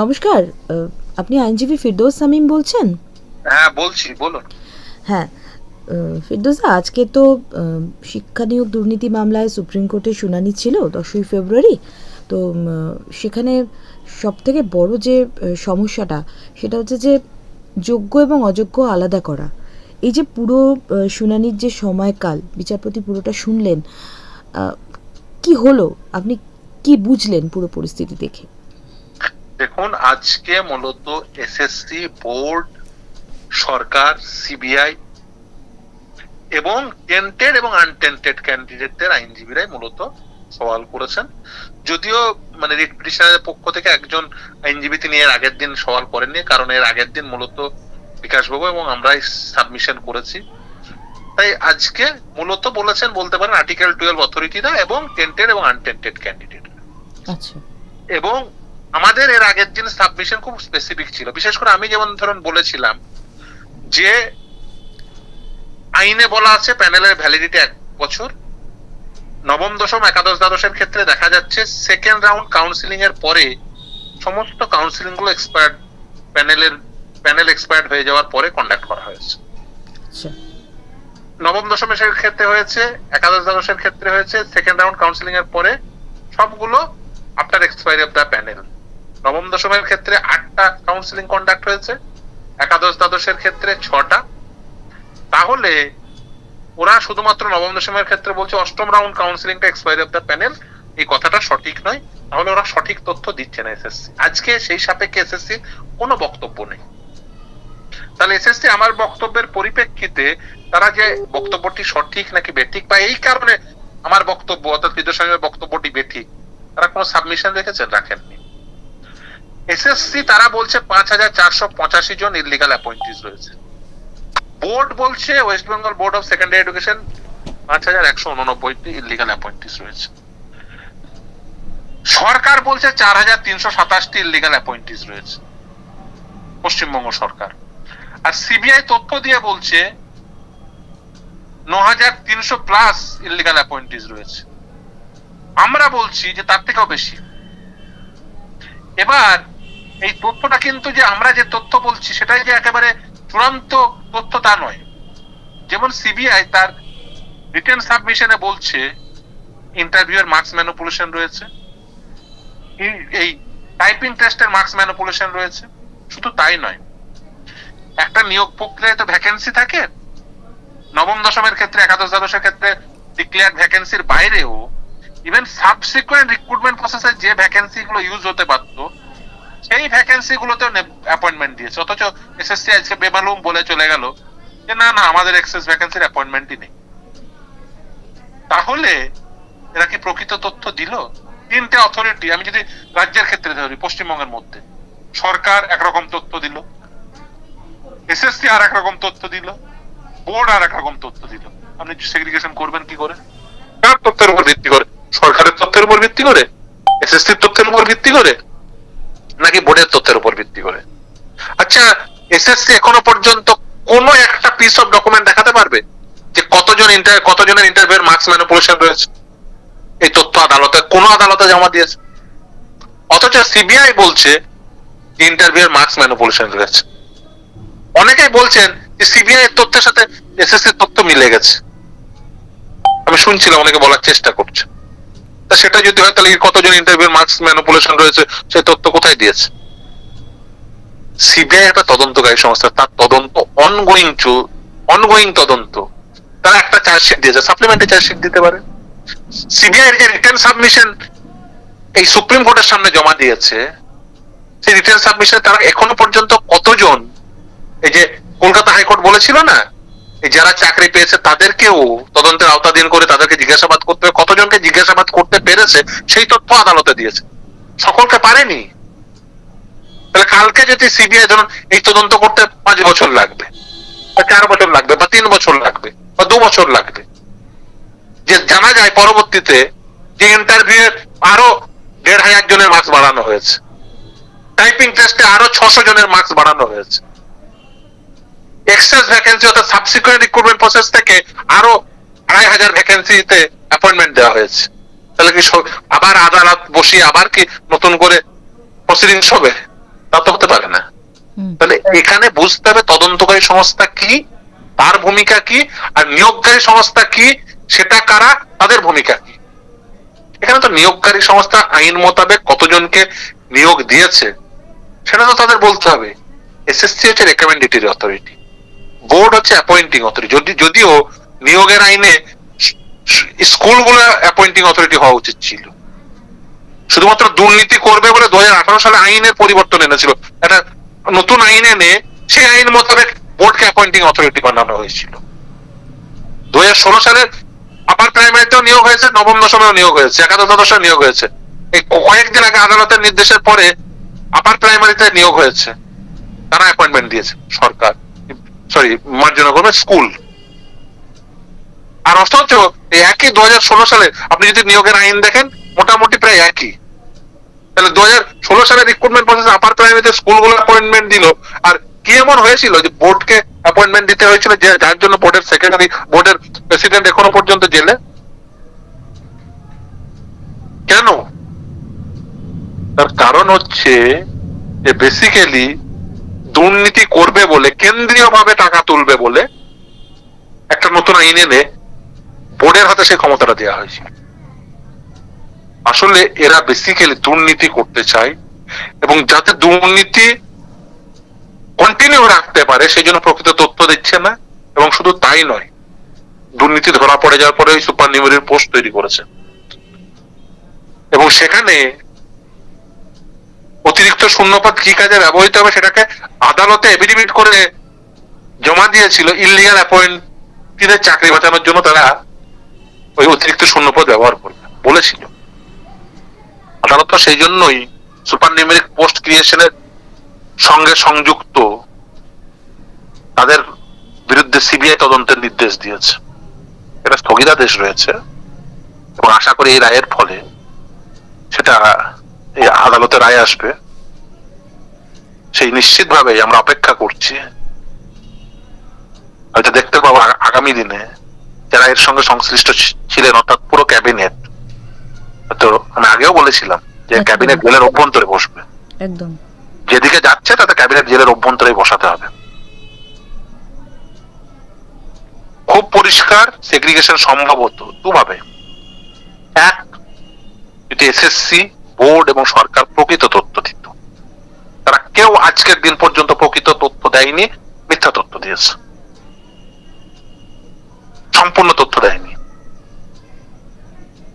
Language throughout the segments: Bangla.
নমস্কার আপনি আইনজীবী ফিরদৌস সামিম বলছেন? হ্যাঁ বলছি বলুন। হ্যাঁ ফিরদৌসা আজকে তো শিক্ষা নিয়োগ দুর্নীতি মামলায় সুপ্রিম কোর্টে শুনানি ছিল দশই ফেব্রুয়ারি। তো সেখানে সব থেকে বড় যে সমস্যাটা সেটা হচ্ছে যে যোগ্য এবং অযোগ্য আলাদা করা। এই যে পুরো শুনানির যে সময়কাল বিচারপতি পুরোটা শুনলেন কি হলো? আপনি কি বুঝলেন পুরো পরিস্থিতি দেখে? দেখুন আজকে মূলত এসএসসি বোর্ড সরকার সিবিআই এবং টেন্টেড এবং আনটেন্টেড ক্যান্ডিডেটদের আইনজীবীরাই মূলত সওয়াল করেছেন। যদিও মানে রিট পিটিশনারের পক্ষ থেকে একজন আইনজীবী তিনি এর আগের দিন সওয়াল করেননি কারণ এর আগের দিন মূলত বিকাশবাবু এবং আমরাই সাবমিশন করেছি। তাই আজকে মূলত বলেছেন বলতে পারেন আর্টিকেল টুয়েলভ অথরিটিরা এবং টেন্টেড এবং আনটেন্টেড ক্যান্ডিডেট আচ্ছা। এবং আমাদের এর আগের দিন সাবমিশন খুব স্পেসিফিক ছিল। বিশেষ করে আমি যেমন ধরুন বলেছিলাম যে আইনে বলা আছে প্যানেলের ভ্যালিডিটি এক বছর। নবম দশম একাদশ দ্বাদশের ক্ষেত্রে দেখা যাচ্ছে সেকেন্ড রাউন্ড কাউন্সিলিং এর পরে সমস্ত কাউন্সিলিংগুলো এক্সপায়ার্ড প্যানেলের প্যানেল এক্সপায়ার্ড হয়ে যাওয়ার পরে কন্ডাক্ট করা হয়েছে। আচ্ছা। নবম দশমের ক্ষেত্রে হয়েছে একাদশ দ্বাদশের ক্ষেত্রে হয়েছে সেকেন্ড রাউন্ড কাউন্সিলিং এর পরে সবগুলো after expiry of the panel নবম দশমের ক্ষেত্রে আটটা কাউন্সিলিং কন্ডাক্ট হয়েছে, একাদশ দ্বাদশের ক্ষেত্রে ছটা। তাহলে ওরা শুধুমাত্র নবম দশমের ক্ষেত্রে বলছে অষ্টম রাউন্ড কাউন্সিলিংটা এক্সপায়ারি অফ দ্য প্যানেল এই কথাটা সঠিক নয়। তাহলে ওরা সঠিক তথ্য দিচ্ছে না এসএসসি আজকে সেই সাপেক্ষে এসএসসি কোনো বক্তব্য নেই। তাহলে এসএসসি আমার বক্তব্যের পরিপ্রেক্ষিতে তারা যে বক্তব্যটি সঠিক নাকি বেঠিক, বা এই কারণে আমার বক্তব্য, অর্থাৎ বক্তব্যটি বেঠিক, তারা কোনো সাবমিশন রেখেছেন? রাখেননি। এসএসসি তারা বলছে পাঁচ হাজার চারশো পঁচাশি জন ইলিগাল অ্যাপয়েন্টিস রয়েছে। বোর্ড বলছে West Bengal board of secondary education পাঁচ হাজার একশো উননব্বইটি ইলিগাল অ্যাপয়েন্টিস রয়েছে। সরকার বলছে চার হাজার তিনশো সাতাশটি ইলিগাল অ্যাপয়েন্টিস রয়েছে। পশ্চিমবঙ্গ সরকার। আর সিবিআই তথ্য দিয়ে বলছে ন হাজার তিনশো প্লাস ইলিগাল অ্যাপয়েন্টিস রয়েছে। আমরা বলছি যে তার থেকেও বেশি। এবার এই তথ্যটা কিন্তু যে আমরা যে তথ্য বলছি, সেটাই যে একেবারে চূড়ান্ত তথ্য তা নয়। যেমন সিবিআই তার রিটেন সাবমিশনে বলছে, ইন্টারভিউয়ের মার্কস ম্যানিপুলেশন রয়েছে। এই টাইপিং টেস্টের মার্কস ম্যানিপুলেশন রয়েছে। শুধু তাই নয়, একটা নিয়োগ প্রক্রিয়ায় তো ভ্যাকেন্সি থাকে। নবম, দশমের ক্ষেত্রে, একাদশ দ্বাদশের ক্ষেত্রে ডিক্লেয়ার ভ্যাকেন্সির বাইরেও ইভেন সাবসিকুয়েন্ট রিক্রুটমেন্ট প্রসেসে যে ভ্যাকেন্সি গুলো ইউজ হতে পারতো সেই ভ্যাকেন্সি গুলোতেও অ্যাপয়েন্টমেন্ট দিয়েছে। অথচ এসএসসি আজকে বেমালুম বলে চলে গেল যে, না না, আমাদের এক্সেস ভ্যাকেন্সির অ্যাপয়েন্টমেন্টই নেই। তাহলে এরা কি প্রকৃত তথ্য দিল? তিনটে অথরিটি আমি যদি রাজ্যের ক্ষেত্রে ধরি, পশ্চিমবঙ্গের মধ্যে, সরকার একরকম তথ্য দিল এসএসসি আর একরকম তথ্য দিল, বোর্ড আর একরকম তথ্য দিল। আপনি সেগ্রিগেশন করবেন কি করে? কার তথ্যের উপর ভিত্তি করে? সরকারের তথ্যের উপর ভিত্তি করে? এসএসসির তথ্যের উপর ভিত্তি করে? নাকি বোর্ডের তথ্যের উপর ভিত্তি করে? আচ্ছা এসএসসি এখনও পর্যন্ত কোন একটা পিস অফ ডকুমেন্ট দেখাতে পারবে? যে কতজন ইন্টার কতজনের ইন্টারভিউর মার্কস ম্যানিপুলেশন রয়েছে? এই তথ্য আদালতে, কোন আদালতে জমা দিয়েছে। অথচ সিবিআই বলছে ইন্টারভিউর মার্কস ম্যানিপুলেশন রয়েছে। অনেকেই বলছেন যে সিবিআই এর তথ্যের সাথে এসএসসি তথ্য মিলে গেছে। আমি শুনছিলাম, অনেকে বলার চেষ্টা করছে। তা সেটা যদি হয়, তাহলে কতজন ইন্টারভিউ মার্কস ম্যানিপুলেশন রয়েছে, সেই তথ্য কোথায় দিয়েছে? সিবিআই একটা তদন্তকারী সংস্থা, তার তদন্ত অনগোয়িং চু অনগোয়িং তদন্ত। তারা একটা চার্জশিট দিয়েছে সাপ্লিমেন্টারি চার্জশিট দিতে পারে। সিবিআই এর যে রিটার্ন সাবমিশন এই সুপ্রিম কোর্টের সামনে জমা দিয়েছে, সেই রিটার্ন সাবমিশনে তারা এখনও পর্যন্ত কতজন, এই যে কলকাতা হাইকোর্ট বলেছিল না যারা চাকরি পেয়েছে তাদেরকেও তদন্তের আওতাধীন করে তাদেরকে জিজ্ঞাসাবাদ করতে হবে। কতজনকে জিজ্ঞাসাবাদ করতে পেরেছে সেই তথ্য আদালতে দিয়েছে। সকলকে পারেনি। তাহলে কালকে যদি সিবিআই ধরুন এই তদন্ত করতে পাঁচ বছর লাগবে, বা চার বছর লাগবে, বা তিন বছর লাগবে, বা দু বছর লাগবে। যে জানা যায় পরবর্তীতে যে ইন্টারভিউ আরও দেড় হাজার জনের মার্কস বাড়ানো হয়েছে। টাইপিং টেস্টে আরও ছশো জনের মার্কস বাড়ানো হয়েছে। এক্সেস ভ্যাকেন্সি অর্থাৎ সাবসিকুয়েন্ট রিক্রুটমেন্ট প্রসেস থেকে আরও আড়াই হাজার ভ্যাকেন্সিতে অ্যাপয়েন্টমেন্ট দেওয়া হয়েছে। তাহলে কি আবার আদালত বসিয়ে আবার কি নতুন করে প্রসিডিংস হবে? তা তো হতে পারে না। তাহলে এখানে বুঝতে হবে তদন্তকারী সংস্থা কি তার ভূমিকা কি আর নিয়োগকারী সংস্থা কি সেটা কারা তাদের ভূমিকা কি। এখানে তো নিয়োগকারী সংস্থা আইন মোতাবেক কতজনকে নিয়োগ দিয়েছে সেটা তো তাদের বলতে হবে। এসএসসি হচ্ছে রেকমেন্ডেটরি অথরিটি বোর্ড হচ্ছে অ্যাপয়েন্টিং অথরিটি যদি যদিও নিয়োগের আইনে স্কুলগুলো অ্যাপয়েন্টিং অথরিটি হওয়া উচিত ছিল। শুধুমাত্র দুর্নীতি করবে বলে দু হাজার আঠারো সালে আইনের পরিবর্তন এনেছিল। একটা নতুন আইন এনে সেই আইন মোতাবেক বোর্ডকে অ্যাপয়েন্টিং অথরিটি বানানো হয়েছিল। দু সালের আপার প্রাইমারিতেও নিয়োগ হয়েছে, নবম দশমেও নিয়োগ হয়েছে, একাদশ দ্বাদশে নিয়োগ হয়েছে। এই কয়েকদিন আগে আদালতের নির্দেশের পরে আপার প্রাইমারিতে নিয়োগ হয়েছে। তারা অ্যাপয়েন্টমেন্ট দিয়েছে সরকার। সরি মার্জনা করবে স্কুল আর অথচ এই একই দু সালে আপনি যদি নিয়োগের আইন দেখেন, মোটামুটি প্রায় একই। তাহলে দু সালে রিক্রুটমেন্ট প্রসেস আপার প্রাইমারিতে স্কুলগুলো অ্যাপয়েন্টমেন্ট দিল। আর কি এমন হয়েছিল যে বোর্ডকে অ্যাপয়েন্টমেন্ট দিতে হয়েছিল, যে যার জন্য বোর্ডের সেক্রেটারি বোর্ডের প্রেসিডেন্ট এখনও পর্যন্ত জেলে? কেন? তার কারণ হচ্ছে যে বেসিক্যালি দুর্নীতি করবে বলে কেন্দ্রীয় ভাবে টাকা তুলবে বলে একটা নতুন আইন এনে বোর্ডের হাতে সেই ক্ষমতাটা দেওয়া হয়েছে। আসলে এরা বেসিক্যালি দুর্নীতি করতে চায় এবং যাতে দুর্নীতি কন্টিনিউ রাখতে পারে সেই জন্য প্রকৃত তথ্য দিচ্ছে না এবং শুধু তাই নয়, দুর্নীতি ধরা পড়ে যাওয়ার পরে সুপার নিউমেরির পোস্ট তৈরি করেছে। এবং সেখানে অতিরিক্ত শূন্যপাত কি কাজে ব্যবহৃত হবে সেটাকে আদালতে এফিডেভিট করে জমা দিয়েছিল ইলিগাল অ্যাপয়েন্টিদের চাকরি বাঁচানোর জন্য তারা ওই অতিরিক্ত শূন্যপদ ব্যবহার করবে বলেছিল। আদালত তো সেই জন্যই সুপার নিউমেরিক পোস্ট ক্রিয়েশনের সঙ্গে সংযুক্ত তাদের বিরুদ্ধে সিবিআই তদন্তের নির্দেশ দিয়েছে। এটা স্থগিতাদেশ রয়েছে এবং আশা করি এই রায়ের ফলে সেটা এই আদালতে রায় আসবে। সেই নিশ্চিতভাবে আমরা অপেক্ষা করছি। হয়তো দেখতে পাবো আগামী দিনে যারা এর সঙ্গে সংশ্লিষ্ট ছিলেন অর্থাৎ পুরো ক্যাবিনেট। তো আমি আগেও বলেছিলাম যে ক্যাবিনেট জেলের অভ্যন্তরে বসবে। একদম। যেদিকে যাচ্ছে তাতে ক্যাবিনেট জেলের অভ্যন্তরে বসাতে হবে। খুব পরিষ্কার সেগ্রিগেশন সম্ভবত দুভাবে। এক যদি এসএসসি বোর্ড এবং সরকার প্রকৃত তথ্য। কেউ আজকের দিন পর্যন্ত প্রকৃত তথ্য দেয়নি, মিথ্যা তথ্য দিয়েছে। সম্পূর্ণ তথ্য দেয়নি।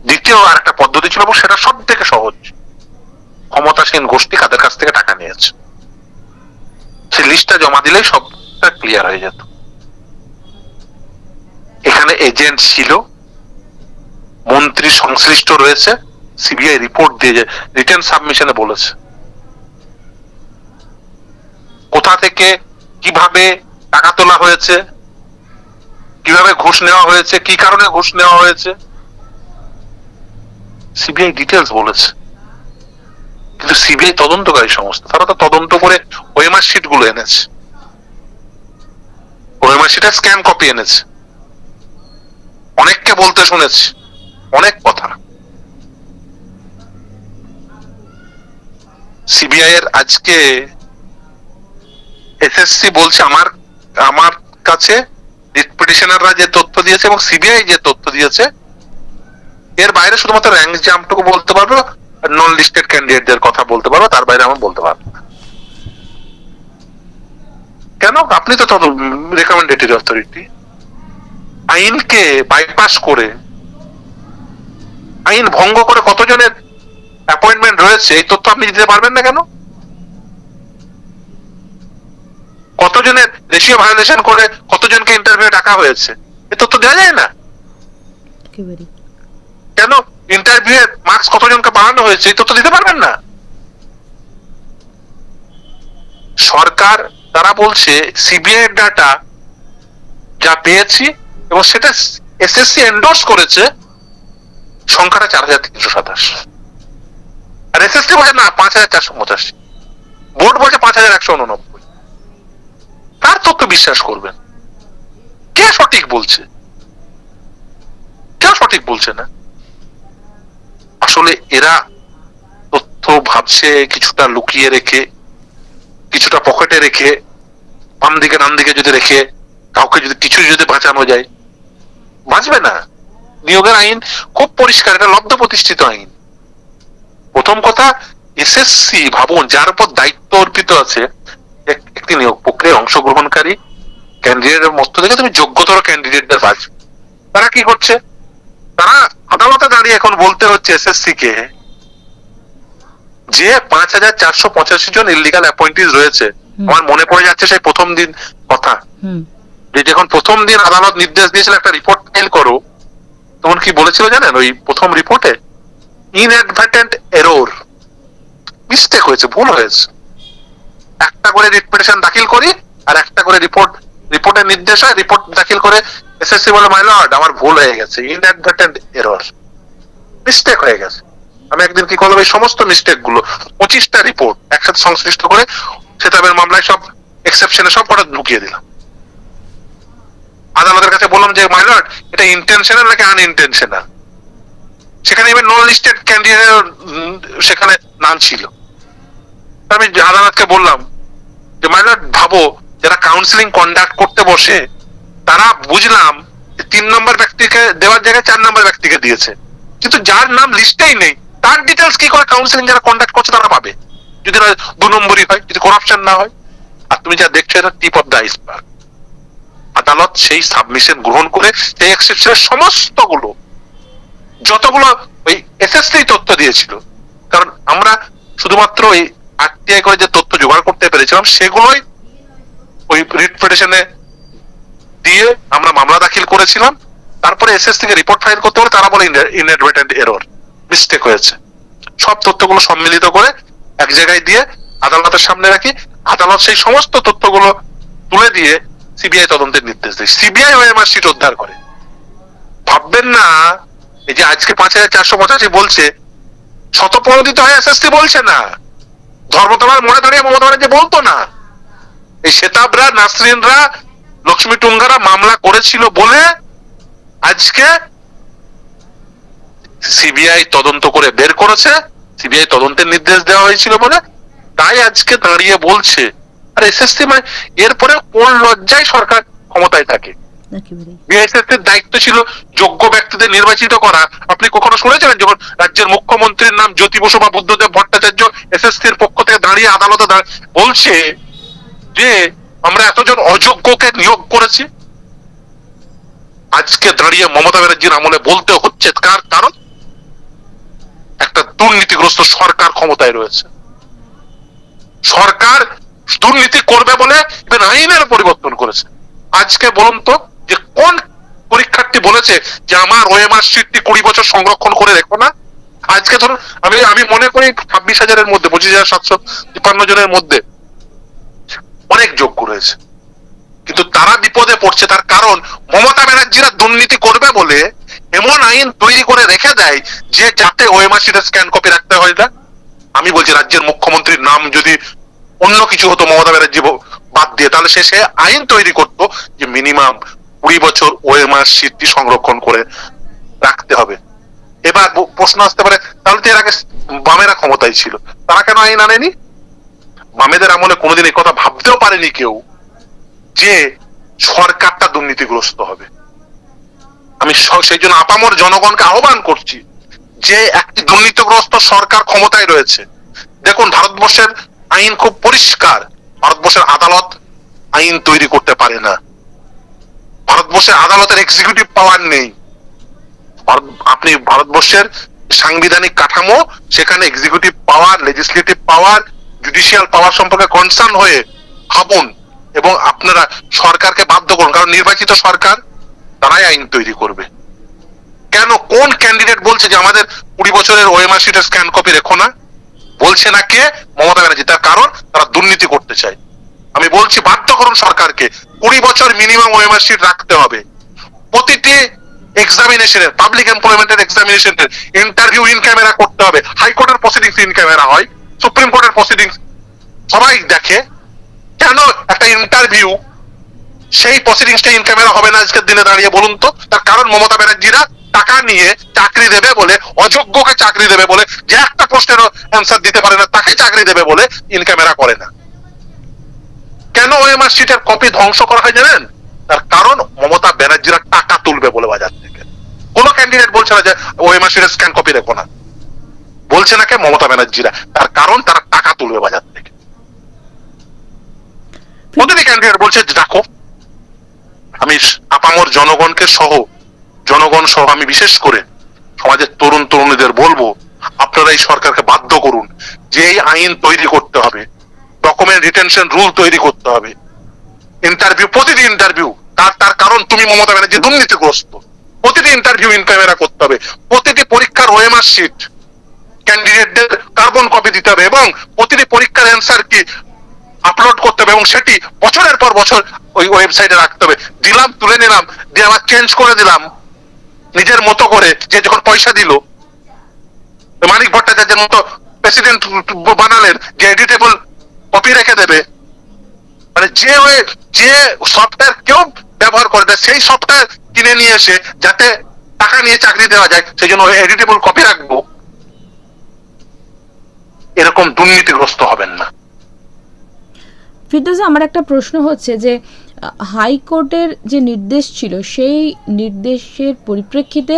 দ্বিতীয় আর একটা পদ্ধতি ছিল সেটা সব থেকে সহজ। ক্ষমতাসীন গোষ্ঠী কাদের কাছ থেকে টাকা নিয়েছে? সেই লিস্টটা জমা দিলেই সবটা ক্লিয়ার হয়ে যেত। এখানে এজেন্ট ছিল, মন্ত্রী সংশ্লিষ্ট রয়েছে সিবিআই রিপোর্ট দিয়ে রিটার্ন সাবমিশনে বলেছে। কোথা থেকে কীভাবে টাকা তোলা হয়েছে, কীভাবে ঘুষ নেওয়া হয়েছে, কি কারণে ঘুষ নেওয়া হয়েছে সিবিআই ডিটেলস বলেছে। কিন্তু সিবিআই তদন্তকারী সংস্থা, তারা তো তদন্ত করে ওয়েমার শিটগুলো এনেছে। ওয়েমার শিটের স্ক্যান কপি এনেছে। অনেককে বলতে শুনেছি, অনেক কথা। সিবিআই এর আজকে এসএসসি বলছে আমার আমার কাছে পিটিশনাররা যে তথ্য দিয়েছে এবং সিবিআই যে তথ্য দিয়েছে, এর বাইরে শুধুমাত্র র্যাঙ্ক জাম্পটুকু বলতে পারব নন লিস্টেড ক্যান্ডিডেটদের কথা বলতে পারব, তার বাইরে আমি বলতে পারব কেন? আপনি তো তত রেকমেন্ডেটরি অথরিটি আইনকে বাইপাস করে, আইন ভঙ্গ করে কতজনের অ্যাপয়েন্টমেন্ট রয়েছে, এই তথ্য আপনি দিতে পারবেন না কেন? কতজনের রেশিও ভায়োলেশন করে কতজনকে ইন্টারভিউ ডাকা হয়েছে? এই তথ্য দেওয়া যায় না। কেন? ইন্টারভিউ এর মার্কস কতজনকে বাড়ানো হয়েছে এই তথ্য দিতে পারবেন না। সরকার তারা বলছে সিবিআই এর ডাটা যা পেয়েছি এবং সেটা এসএসসি এন্ডোর্স করেছে সংখ্যাটা চার হাজার তিনশো সাতাশ। আর এসএসসি বলছে না পাঁচ হাজার চারশো পঁচাশি। বোর্ড বলছে পাঁচ হাজার একশো উননব্বই। কার তথ্য বিশ্বাস করবেন। কে সঠিক বলছে? কেউ সঠিক বলছে না। আসলে এরা তথ্য ভাবছে, কিছুটা লুকিয়ে রেখে, কিছুটা পকেটে রেখে, বাম দিকে, ডান দিকে যদি রেখে, কাউকে যদি কিছু যদি বাঁচানো যায়, বাঁচবে না। নিয়োগের আইন খুব পরিষ্কার, এটা লব্ধ প্রতিষ্ঠিত আইন। প্রথম কথা, এসএসসি ভাবুন, যার উপর দায়িত্ব অর্পিত আছে একটি নিয়োগ প্রক্রিয়ায় অংশগ্রহণকারী ক্যান্ডিডেটের মধ্য থেকে তুমি যোগ্যতর ক্যান্ডিডেটদের বাঁচবে তারা কি করছে? তারা আদালতে দাঁড়িয়ে এখন বলতে হচ্ছে এসএসসি কে যে পাঁচ হাজার চারশো পঁচাশি জন ইলিগাল অ্যাপয়েন্টিজ রয়েছে। আমার মনে পড়ে যাচ্ছে সেই প্রথম দিন কথা। যে যখন প্রথম দিন আদালত নির্দেশ দিয়েছিল একটা রিপোর্ট ফাইল করো তখন কি বলেছিল জানেন ওই প্রথম রিপোর্টে ইনঅ্যাডভার্টেন্ট এরোর মিস্টেক হয়েছে ভুল হয়েছে। একটা করে রিপিটেশন দাখিল করি আর একটা করে রিপোর্ট রিপোর্টের নির্দেশ হয় রিপোর্ট দাখিল করে এসএসসি বলে মাই লর্ড আমার ভুল হয়ে গেছে। ইনঅ্যাডভার্টেন্ট এরর মিস্টেক হয়ে গেছে। আমি একদিন কি করলাম? এই সমস্ত মিস্টেকগুলো, পঁচিশটা রিপোর্ট একসাথে সংশ্লিষ্ট করে সেতাবের মামলায় সব এক্সেপশনে সব কটা ঢুকিয়ে দিলাম। আদালতের কাছে বললাম যে মাই লর্ড এটা ইন্টেনশনাল নাকি আনইনটেনশনাল সেখানে এবার নন লিস্টেড ক্যান্ডিডেট সেখানে নাম ছিল। আমি আদালতকে বললাম যে মাই ভাবো, যারা কাউন্সিলিং কন্ডাক্ট করতে বসে, তারা বুঝলাম তিন নম্বর ব্যক্তিকে দেওয়ার জায়গায় চার নম্বর ব্যক্তিকে দিয়েছে। কিন্তু যার নাম লিস্টেই নেই, তার ডিটেলস কি করে কাউন্সিলিং যারা কন্ডাক্ট করছে তারা পাবে? যদি না, দু নম্বরই হয়, যদি করাপশন না হয়। আর তুমি যা দেখছ, এটা টিপ অফ দ্য আইসবার্গ আদালত সেই সাবমিশন গ্রহণ করে সেই এক্সেপশনের সমস্তগুলো যতগুলো ওই এসএসসি তথ্য দিয়েছিল, কারণ আমরা শুধুমাত্র ওই আরটিআই করে যে তথ্য জোগাড় করতে পেরেছিলাম, সেগুলোই ওই রিট পিটিশনে দিয়ে আমরা মামলা দাখিল করেছিলাম। তারপরে এসএস থেকে রিপোর্ট ফাইল করতে হলে তারা বলে ইনঅ্যাডভার্টেন্ট এরর মিস্টেক হয়েছে। সব তথ্যগুলো সম্মিলিত করে এক জায়গায় দিয়ে আদালতের সামনে রাখি। আদালত সেই সমস্ত তথ্যগুলো তুলে দিয়ে সিবিআই তদন্তের নির্দেশ দেয়। সিবিআই ওএমআর সিট উদ্ধার করে। ভাববেন না, এই যে আজকে পাঁচ হাজার চারশো পঁচাশি বলছে, শতপ্রণোদিত হয় এসএসসি বলছে না। ধর্মতলার মোড়ে দাঁড়িয়ে মমতা ব্যানার্জি বলতো না। এই শেতাবরা নাসরিনরা, লক্ষ্মী টুঙ্গারা মামলা করেছিল বলে আজকে সিবিআই তদন্ত করে বের করেছে। সিবিআই তদন্তের নির্দেশ দেওয়া হয়েছিল বলে তাই আজকে দাঁড়িয়ে বলছে। আর এসএসসি মানে এরপরে কোন লজ্জায় সরকার ক্ষমতায় থাকে? বিএসএফ দায়িত্ব ছিল যোগ্য ব্যক্তিদের নির্বাচিত করা। আপনি কখনো শুনেছিলেন যখন রাজ্যের মুখ্যমন্ত্রীর নাম জ্যোতি বসু বা বুদ্ধদেব ভট্টাচার্য এসএসসির পক্ষ থেকে দাঁড়িয়ে আদালতে বলছে যে আমরা এতজন অযোগ্যকে নিয়োগ করেছি। আজকে দাঁড়িয়ে মমতা ব্যানার্জির আমলে বলতে হচ্ছে কার কারণ? একটা দুর্নীতিগ্রস্ত সরকার ক্ষমতায় রয়েছে। সরকার দুর্নীতি করবে বলে আইনের পরিবর্তন করেছে। আজকে বলুন তো যে কোন পরীক্ষার্থী বলেছে যে আমার ওএমআর সিটটি কুড়ি বছর সংরক্ষণ করে রেখো না? আজকে ধরুন, আমি আমি মনে করি ছাব্বিশ হাজারের মধ্যে, পঁচিশ হাজার সাতশো তিপ্পান্ন জনের মধ্যে অনেক যোগ্য রয়েছে। কিন্তু তারা বিপদে পড়ছে, তার কারণ মমতা ব্যানার্জিরা দুর্নীতি করবে বলে এমন আইন তৈরি করে রেখে দেয় যে যাতে ওএমআর সিটের স্ক্যান কপি রাখতে হয় না। আমি বলছি, রাজ্যের মুখ্যমন্ত্রীর নাম যদি অন্য কিছু হতো, মমতা ব্যানার্জি বাদ দিয়ে, তাহলে সে সে আইন তৈরি করতো যে মিনিমাম কুড়ি বছর ওএমআর সিটটি সংরক্ষণ করে রাখতে হবে। এবার প্রশ্ন আসতে পারে, তাহলে তো এর আগে বামেরা ক্ষমতায় ছিল, তারা কেন আইন আনেনি? বামেদের আমলে কোনোদিন এই কথা ভাবতেও পারেনি কেউ যে সরকারটা দুর্নীতিগ্রস্ত হবে। আমি সেই জন্য আপামর জনগণকে আহ্বান করছি যে একটি দুর্নীতিগ্রস্ত সরকার ক্ষমতায় রয়েছে। দেখুন, ভারতবর্ষের আইন খুব পরিষ্কার। ভারতবর্ষের আদালত আইন তৈরি করতে পারে না। ভারতবর্ষের আদালতের এক্সিকিউটিভ পাওয়ার নেই। আপনি ভারতবর্ষের সাংবিধানিক কাঠামো, সেখানে executive power legislative power judicial power সম্পর্কে কনসার্ন হয়ে ভাবুন এবং আপনারা সরকারকে বাধ্য করুন, কারণ নির্বাচিত সরকার তারাই আইন তৈরি করবে। কেন? কোন ক্যান্ডিডেট বলছে যে আমাদের কুড়ি বছরের ওএমআর স্ক্যান কপি রেখো না? বলছে না কে? মমতা ব্যানার্জি। তার কারণ তারা দুর্নীতি করতে চায়। আমি বলছি বাধ্য করুন সরকারকে। কুড়ি বছর মিনিমাম ওএমআর সিট রাখতে হবে। প্রতিটি এক্সামিনেশনের পাবলিক এমপ্লয়মেন্টের এক্সামিনেশনের ইন্টারভিউ ইন ক্যামেরা করতে হবে। হাইকোর্টের প্রসিডিংস ইন ক্যামেরা হয় সুপ্রিম কোর্টের প্রসিডিংস সবাই দেখে, কেন একটা ইন্টারভিউ সেই প্রসিডিংসটা ইন ক্যামেরা হবে না আজকের দিনে দাঁড়িয়ে বলুন তো? তার কারণ মমতা ব্যানার্জিরা টাকা নিয়ে চাকরি দেবে বলে, অযোগ্যকে চাকরি দেবে বলে, যে একটা প্রশ্নের অ্যান্সার দিতে পারে না, তাকে চাকরি দেবে বলে ইন ক্যামেরা করে না। কেন ওএমআর সিটের কপি ধ্বংস করা হয় জানেন? তার কারণ মমতা ব্যানার্জিরা টাকা তুলবে বলে বাজার থেকে। কোন ক্যান্ডিডেট বলছে না যে ওএমআর সিটের স্ক্যান কপি রেখো না। বলছে না কে? মমতা ব্যানার্জিরা। তার কারণ তারা টাকা তুলবে বাজার থেকে। প্রতিটি ক্যান্ডিডেট বলছে দেখো, আমি আপামর জনগণকে সহ, জনগণ সহ আমি বিশেষ করে সমাজের তরুণ তরুণীদের বলব, আপনারা এই সরকারকে বাধ্য করুন যে এই আইন তৈরি করতে হবে। ডকুমেন্ট রিটেনশন রুল তৈরি করতে হবে। ইন্টারভিউ প্রতিটি ইন্টারভিউ তার তার কারণ তুমি মমতা ব্যানার্জি দুর্নীতিগ্রস্ত। প্রতিটি ইন্টারভিউ ইন ক্যামেরা করতে হবে। প্রতিটি পরীক্ষার ওএমআর শিট ক্যান্ডিডেটদের কার্বন কপি দিতে হবে এবং প্রতিটি পরীক্ষার অ্যান্সার কি আপলোড করতে হবে এবং সেটি বছরের পর বছর ওই ওয়েবসাইটে রাখতে হবে। দিলাম, তুলে নিলাম, দিয়ে আবার চেঞ্জ করে দিলাম। নিজের মতো করে যে যখন পয়সা দিল, মানিক ভট্টাচার্যের মতো প্রেসিডেন্ট বানালেন, যে এডিটেবল কপি রেখে দেবে। মানে যে যে সফটওয়্যার কেউ ব্যবহার করে, সেই সফটওয়্যার কিনে নিয়ে এসে যাতে টাকা নিয়ে চাকরি দেওয়া যায়, সেই জন্য এডিটেবল কপি রাখব। এরকম দুর্নীতিগ্রস্ত হবেন না। আমার একটা প্রশ্ন হচ্ছে যে হাইকোর্টের যে নির্দেশ ছিল, সেই নির্দেশের পরিপ্রেক্ষিতে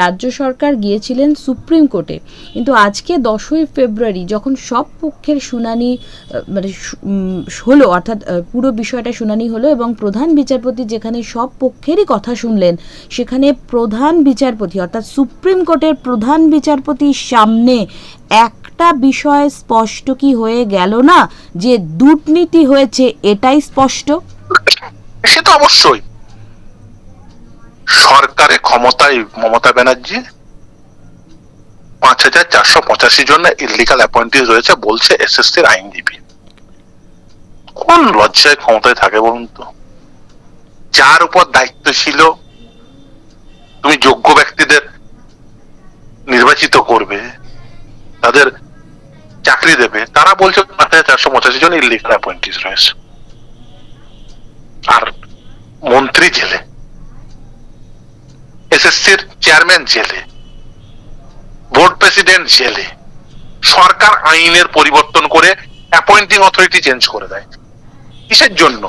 রাজ্য সরকার গিয়েছিলেন সুপ্রিম কোর্টে। কিন্তু আজকে দশই ফেব্রুয়ারি যখন সব পক্ষের শুনানি মানে হলো, অর্থাৎ পুরো বিষয়টা শুনানি হলো এবং প্রধান বিচারপতি যেখানে সব পক্ষেরই কথা শুনলেন, সেখানে প্রধান বিচারপতি, অর্থাৎ সুপ্রিম কোর্টের প্রধান বিচারপতির সামনে একটা বিষয় স্পষ্ট কি হয়ে গেল না? যে দুর্নীতি হয়েছে, এটাই স্পষ্ট? সে তো অবশ্যই। সরকারে ক্ষমতায় মমতা ব্যানার্জি পাঁচ হাজার চারশো পঁচাশি জন ইলিগাল অ্যাপয়েন্টিস রয়েছে বলছে এসএসসির আইনজীবী। কোন লজ্জায় ক্ষমতায় থাকে বলুন তো? যার উপর দায়িত্ব ছিল, তুমি যোগ্য ব্যক্তিদের নির্বাচিত করবে, তাদের চাকরি দেবে, তারা বলছে পাঁচ হাজার চারশো পঁচাশি জন ইলিগাল অ্যাপয়েন্টিস রয়েছে আর মন্ত্রী জেলে এসএসসির চেয়ারম্যান জেলে বোর্ড প্রেসিডেন্ট জেলে, সরকার আইনের পরিবর্তন করে অ্যাপয়েন্টিং অথরিটি চেঞ্জ করে দেয়। কিসের জন্য?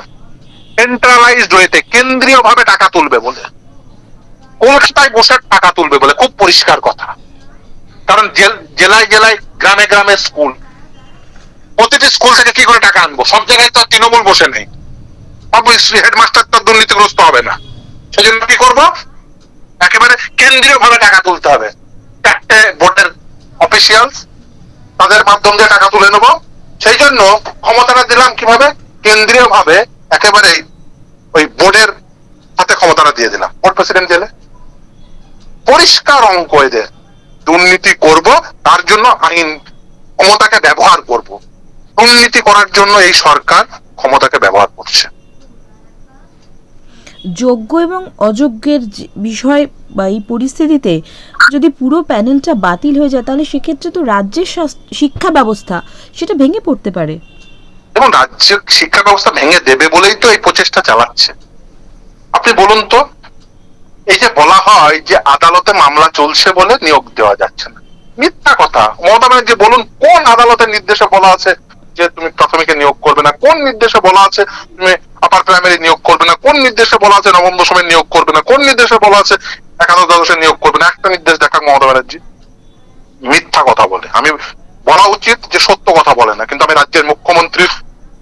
সেন্ট্রালাইজড ওয়েতে কেন্দ্রীয় ভাবে টাকা তুলবে বলে। কলকাতায় বসে টাকা তুলবে বলে, খুব পরিষ্কার কথা। কারণ জেলায় জেলায়, গ্রামে গ্রামে স্কুল প্রতিটি স্কুল থেকে কি করে টাকা আনব? সব জায়গায় তো তৃণমূল বসে নেই। হেডমাস্টার তো দুর্নীতিগ্রস্ত হবে না। সেজন্য কি করব? একেবারে কেন্দ্রীয় ভাবে টাকা তুলতে হবে। চারটে বোর্ডের অফিসিয়ালস তাদের মাধ্যম দিয়ে টাকা তুলে নেব। সেই জন্য ক্ষমতাটা দিলাম কীভাবে? কেন্দ্রীয় ভাবে একেবারে ওই বোর্ডের হাতে ক্ষমতাটা দিয়ে দিলাম। বোর্ড প্রেসিডেন্ট জেলে। পরিষ্কার অঙ্ক এদের। দুর্নীতি করব, তার জন্য আইন, ক্ষমতাকে ব্যবহার করব। দুর্নীতি করার জন্য এই সরকার ক্ষমতাকে ব্যবহার করছে। যোগ্য এবং অযোগ্যের বিষয় বা এই পরিস্থিতিতে যদি পুরো প্যানেলটা বাতিল হয়ে যায়, তাহলে সেক্ষেত্রে তো রাজ্যের শিক্ষা ব্যবস্থা সেটা ভেঙে পড়তে পারে। এবং রাজ্যের শিক্ষা ব্যবস্থা ভেঙে দেবে বলেই তো এই প্রচেষ্টা চালাচ্ছে। আপনি বলুন তো, এই যে বলা হয় যে আদালতে মামলা চলছে বলে নিয়োগ দেওয়া যাচ্ছে না, মিথ্যা কথা। মমতা ব্যানার্জি, বলুন, কোন আদালতের নির্দেশে বলা আছে যে তুমি প্রাথমিকে নিয়োগ করবে না। কোন নির্দেশে বলা আছে তুমি আপার প্রাইমারি নিয়োগ করবে না? কোন নির্দেশে বলা আছে নবম দশমের নিয়োগ করবে না? কোন নির্দেশে বলা আছে একাদশ দ্বাদশের নিয়োগ করবে না? একটা নির্দেশ দেখা মমতা ব্যানার্জি। মিথ্যা কথা বলে। আমি বলা উচিত যে সত্য কথা বলে না, কিন্তু আমি রাজ্যের মুখ্যমন্ত্রীর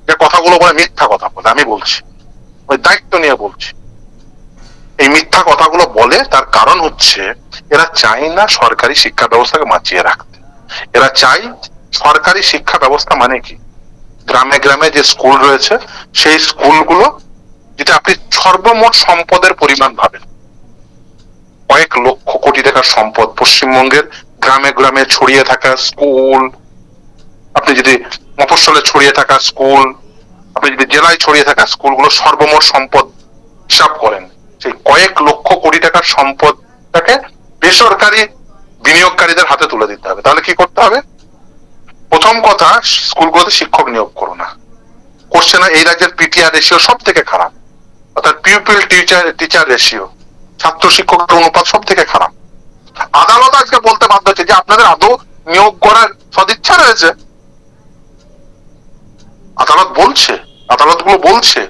যে কথাগুলো বলে মিথ্যা কথা বলে, আমি বলছি। ওই দায়িত্ব নিয়ে বলছি। এই মিথ্যা কথাগুলো বলে, তার কারণ হচ্ছে এরা চাই না সরকারি শিক্ষা ব্যবস্থাকে বাঁচিয়ে রাখতে। এরা চাই সরকারি শিক্ষা ব্যবস্থা মানে কি? গ্রামে গ্রামে যে স্কুল রয়েছে, সেই স্কুলগুলো যেটা আপনি সর্বমোট সম্পদের পরিমাণ ভাবেন। কয়েক লক্ষ কোটি টাকার সম্পদ। পশ্চিমবঙ্গের গ্রামে গ্রামে ছড়িয়ে থাকা স্কুল আপনি যদি মফস্বলে ছড়িয়ে থাকা স্কুল আপনি যদি জেলায় ছড়িয়ে থাকা স্কুলগুলো সর্বমোট সম্পদ হিসাব করেন, সেই কয়েক লক্ষ কোটি টাকার সম্পদটাকে বেসরকারি বিনিয়োগকারীদের হাতে তুলে দিতে হবে। তাহলে কি করতে হবে? প্রথম কথা স্কুলগুলোতে শিক্ষক নিয়োগ করো না। করছে না এই রাজ্যের পিটিআর রেশিও সব থেকে খারাপ, অর্থাৎ পিউপিল টিচার টিচার রেশিও ছাত্র শিক্ষকের অনুপাত সব থেকে খারাপ। আদালত আজকে বলতে বাধ্য হচ্ছে যে আপনাদের আদৌ নিয়োগ করার সদিচ্ছা রয়েছে? আদালত বলছে আদালতগুলো বলছে।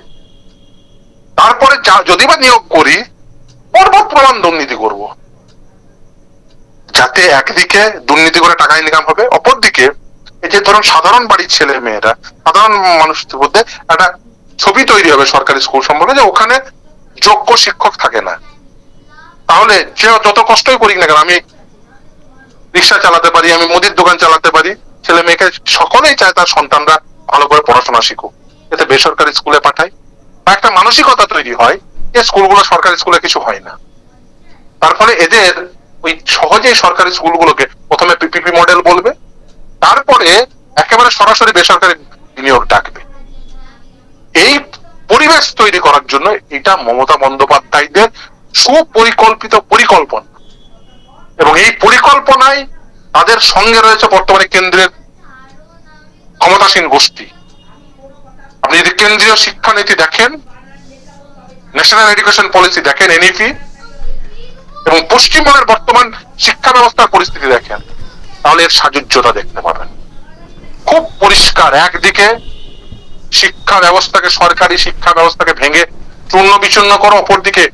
তারপরে যদি বা নিয়োগ করি পর্বত প্রমাণ দুর্নীতি করব। যাতে একদিকে দুর্নীতি করে টাকা ইনকাম হবে, অপরদিকে যে ধরুন সাধারণ বাড়ির ছেলে মেয়েরা, সাধারণ মানুষদের মধ্যে একটা ছবি তৈরি হবে সরকারি স্কুল সম্পর্কে যে ওখানে যোগ্য শিক্ষক থাকে না। তাহলে যে যত কষ্টই করি না কেন, আমি রিক্সা চালাতে পারি, আমি মুদির দোকান চালাতে পারি, ছেলে মেয়েকে সকলেই চায় তার সন্তানরা ভালো করে পড়াশোনা শিখুক এতে বেসরকারি স্কুলে পাঠায়। একটা মানসিকতা তৈরি হয়, যে স্কুলগুলো সরকারি স্কুলে কিছু হয় না। তার ফলে এদের ওই সহজেই সরকারি স্কুলগুলোকে প্রথমে পিপিপি মডেল বলবে তারপরে একেবারে সরাসরি বেসরকারি বিনিয়োগ ডাকবে। এই পরিবেশ তৈরি করার জন্য এটা মমতা বন্দ্যোপাধ্যায়দের সুপরিকল্পিত পরিকল্পনা। এবং এই পরিকল্পনায় তাদের সঙ্গে রয়েছে বর্তমানে কেন্দ্রের ক্ষমতাসীন গোষ্ঠী। আপনি যদি কেন্দ্রীয় শিক্ষানীতি দেখেন ন্যাশনাল এডুকেশন পলিসি দেখেন এনইপি এবং পশ্চিমবঙ্গের বর্তমান শিক্ষা ব্যবস্থার পরিস্থিতি দেখেন তাহলে এর সাজুজ্যতা দেখতে পাবেন। খুব পরিষ্কার, একদিকে শিক্ষা ব্যবস্থাকে সরকারি শিক্ষা ব্যবস্থাকে ভেঙে চূর্ণ বিচূর্ণ করো, অপরদিকে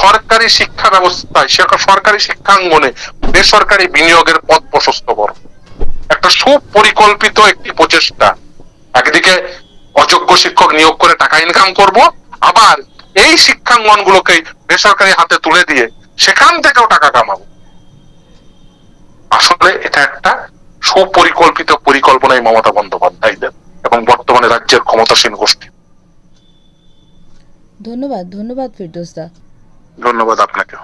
সরকারি শিক্ষা ব্যবস্থায় সরকারি শিক্ষাঙ্গনে বেসরকারি বিনিয়োগের পথ প্রশস্ত করো। একটা সুপরিকল্পিত একটি প্রচেষ্টা। একদিকে অযোগ্য শিক্ষক নিয়োগ করে টাকা ইনকাম করব, আবার এই শিক্ষাঙ্গন শিক্ষাঙ্গনগুলোকে বেসরকারি হাতে তুলে দিয়ে সেখান থেকেও টাকা কামাবো। আসলে এটা একটা সুপরিকল্পিত পরিকল্পনায় মমতা বন্দ্যোপাধ্যায়দের এবং বর্তমানে রাজ্যের ক্ষমতাসীন গোষ্ঠী। ধন্যবাদ ধন্যবাদ ফিরদোস দা ধন্যবাদ আপনাকে